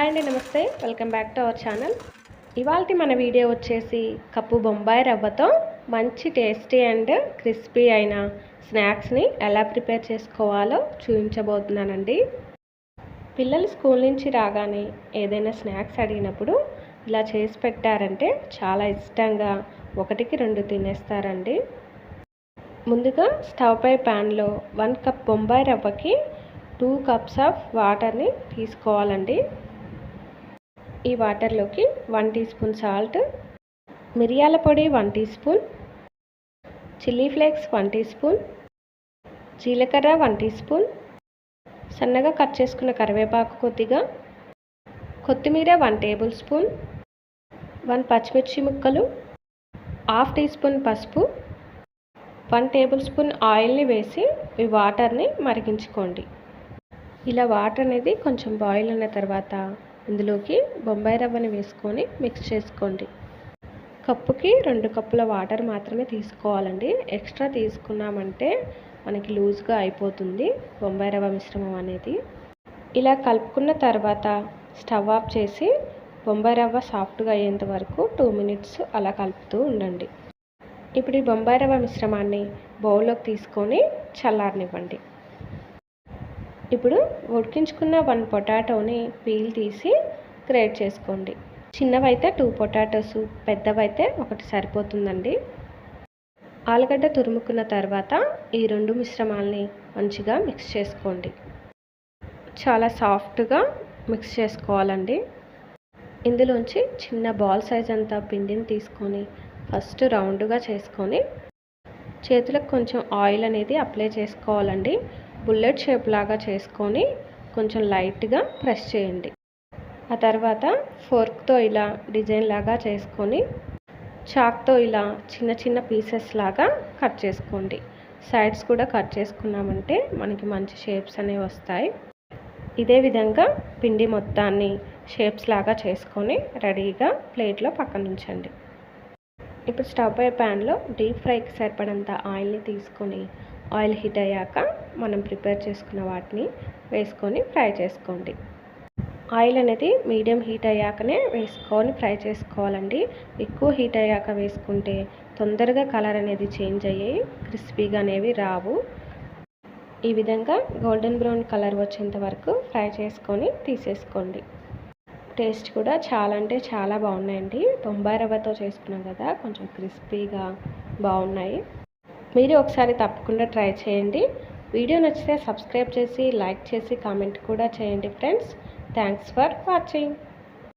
Hi అండి నమస్తే. Welcome back to our channel. ఇవాళ మన వీడియో వచ్చేసి కప్పు బొంబాయి రవ్వతో మంచి టేస్టీ అండ్ క్రిస్పీ అయిన స్నాక్స్ని ఎలా ప్రిపేర్ చేసుకోవాలో చూపించబోతున్నానండి. పిల్లలు స్కూల్ నుంచి రాగానే ఏదైనా స్నాక్స్ అడిగినప్పుడు ఇలా చేసి పెట్టారంటే చాలా ఇష్టంగా ఒకటికి రెండు తినేస్తారండి. ముందుగా స్టవ్ పై ప్యాన్లో వన్ కప్ బొంబాయి రవ్వకి టూ కప్స్ ఆఫ్ వాటర్ని తీసుకోవాలండి. ఈ వాటర్లోకి వన్ టీ స్పూన్ సాల్ట్ మిరియాల పొడి one teaspoon chilli flakes one teaspoon జీలకర్ర వన్ టీ స్పూన్ సన్నగా కట్ చేసుకున్న కరివేపాకు కొద్దిగా కొత్తిమీర వన్ టేబుల్ స్పూన్ వన్ పచ్చిమిర్చి ముక్కలు హాఫ్ టీ స్పూన్ పసుపు వన్ టేబుల్ స్పూన్ ఆయిల్ని వేసి ఈ వాటర్ని మరిగించుకోండి. ఇలా వాటర్ అనేది కొంచెం బాయిల్ అయిన తర్వాత ఇందులోకి బొంబాయి రవ్వని వేసుకొని మిక్స్ చేసుకోండి. కప్పుకి రెండు కప్పుల వాటర్ మాత్రమే తీసుకోవాలండి. ఎక్స్ట్రా తీసుకున్నామంటే మనకి లూజ్గా అయిపోతుంది బొంబాయి రవ్వ మిశ్రమం అనేది. ఇలా కలుపుకున్న తర్వాత స్టవ్ ఆఫ్ చేసి బొంబాయి రవ్వ సాఫ్ట్గా అయ్యేంత వరకు టూ మినిట్స్ అలా కలుపుతూ ఉండండి. ఇప్పుడు ఈ బొంబాయి రవ్వ మిశ్రమాన్ని బౌల్లోకి తీసుకొని చల్లారనివ్వండి. ఇప్పుడు ఉడికించుకున్న వన్ పొటాటోని పీల్ తీసి గ్రేట్ చేసుకోండి. చిన్నవైతే టూ పొటాటోస్ పెద్దవైతే ఒకటి సరిపోతుందండి. ఆలుగడ్డ తురుముకున్న తర్వాత ఈ రెండు మిశ్రమాల్ని మంచిగా మిక్స్ చేసుకోండి. చాలా సాఫ్ట్గా మిక్స్ చేసుకోవాలండి. ఇందులోంచి చిన్న బాల్ సైజ్ అంతా పిండిని తీసుకొని ఫస్ట్ రౌండ్గా చేసుకొని చేతులకు కొంచెం ఆయిల్ అనేది అప్లై చేసుకోవాలండి. బుల్లెట్ షేప్ లాగా చేసుకొని కొంచెం లైట్గా ప్రెస్ చేయండి. ఆ తర్వాత ఫోర్క్తో ఇలా డిజైన్ లాగా చేసుకొని చాక్తో ఇలా చిన్న చిన్న పీసెస్ లాగా కట్ చేసుకోండి. సైడ్స్ కూడా కట్ చేసుకున్నామంటే మనకి మంచి షేప్స్ అనేవి వస్తాయి. ఇదే విధంగా పిండి మొత్తాన్ని షేప్స్ లాగా చేసుకొని రెడీగా ప్లేట్లో పక్కన ఉంచండి. ఇప్పుడు స్టవ్ పై ప్యాన్లో డీప్ ఫ్రైకి సరిపడంత ఆయిల్ని తీసుకొని ఆయిల్ హీట్ అయ్యాక మనం ప్రిపేర్ చేసుకున్న వాటిని వేసుకొని ఫ్రై చేసుకోండి. ఆయిల్ అనేది మీడియం హీట్ అయ్యాకనే వేసుకొని ఫ్రై చేసుకోవాలండి. ఎక్కువ హీట్ అయ్యాక వేసుకుంటే తొందరగా కలర్ అనేది చేంజ్ అయ్యి క్రిస్పీగా అనేవి రావు. ఈ విధంగా గోల్డెన్ బ్రౌన్ కలర్ వచ్చేంత వరకు ఫ్రై చేసుకొని తీసేసుకోండి. టేస్ట్ కూడా చాలా అంటే చాలా బాగున్నాయండి. బొంబాయి రవ్వతో చేసుకున్నాం కదా కొంచెం క్రిస్పీగా బాగున్నాయి. మీరు ఒకసారి తప్పకుండా ట్రై చేయండి. వీడియో నచ్చితే సబ్స్క్రైబ్ చేసి లైక్ చేసి కామెంట్ కూడా చేయండి ఫ్రెండ్స్. Thanks for watching.